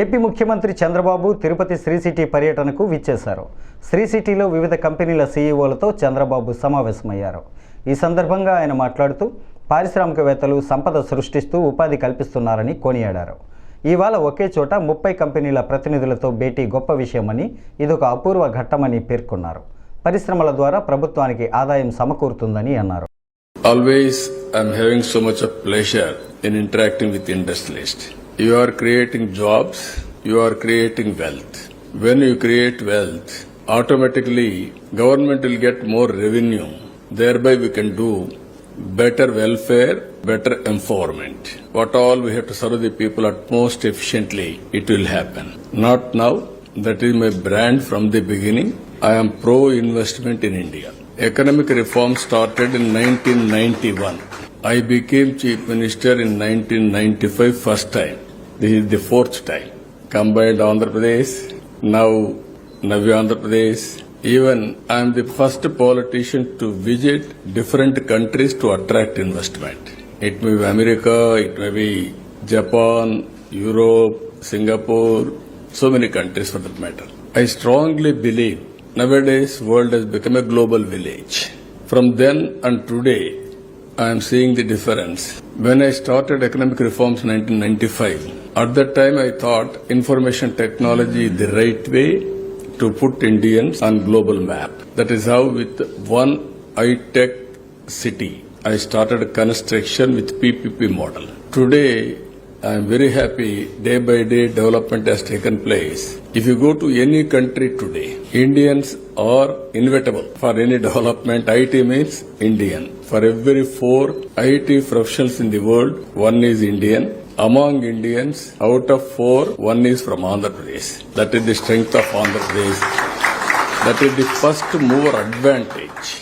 AP ముఖ్యమంత్రి Chandrababu Tirupati Shri city పర్యటనకు విచ్చేశారు. శ్రీ సిటీలో వివిధ కంపెనీల సీఈఓలతో చంద్రబాబు సమావేశమయ్యారు. ఈ సందర్భంగా ఆయన మాట్లాడుతూ పారిశ్రామికవేత్తలు సంపద సృష్టిస్తూ ఉపాధి కల్పిస్తున్నారని కొనియాడారు. ఇవాళ ఒకే చోట ముప్పై కంపెనీల ప్రతినిధులతో భేటీ గొప్ప విషయమని ఇదొక అపూర్వ ఘట్టమని పేర్కొన్నారు. పరిశ్రమల ద్వారా ప్రభుత్వానికి ఆదాయం సమకూరుతుందని అన్నారు. Always I'm having so much of pleasure in interacting with. You are creating jobs, you are creating wealth. When you create wealth, automatically government will get more revenue. Thereby we can do better welfare, better empowerment. What all we have to serve the people at most efficiently, it will happen. Not now. That is my brand from the beginning. I am pro investment in India. Economic reform started in 1991. I became chief minister in 1995 first time. This is the fourth time. Combined Andhra Pradesh, now Navya Andhra Pradesh. Even I am the first politician to visit different countries to attract investment. It may be America, it may be Japan, Europe, Singapore, so many countries for that matter. I strongly believe nowadays world has become a global village. From then and today, I am seeing the difference. When I started economic reforms in 1995, at that time I thought information technology is the right way to put Indians on global map. That is how with one high-tech city, I started construction with PPP model. Today, I am very happy day by day development has taken place. If you go to any country today, Indians are inevitable for any development. IT means Indian. For every four IT professionals in the world, one is Indian. Among Indians, out of four, one is from Andhra Pradesh. That is the strength of Andhra Pradesh. That is the first mover advantage.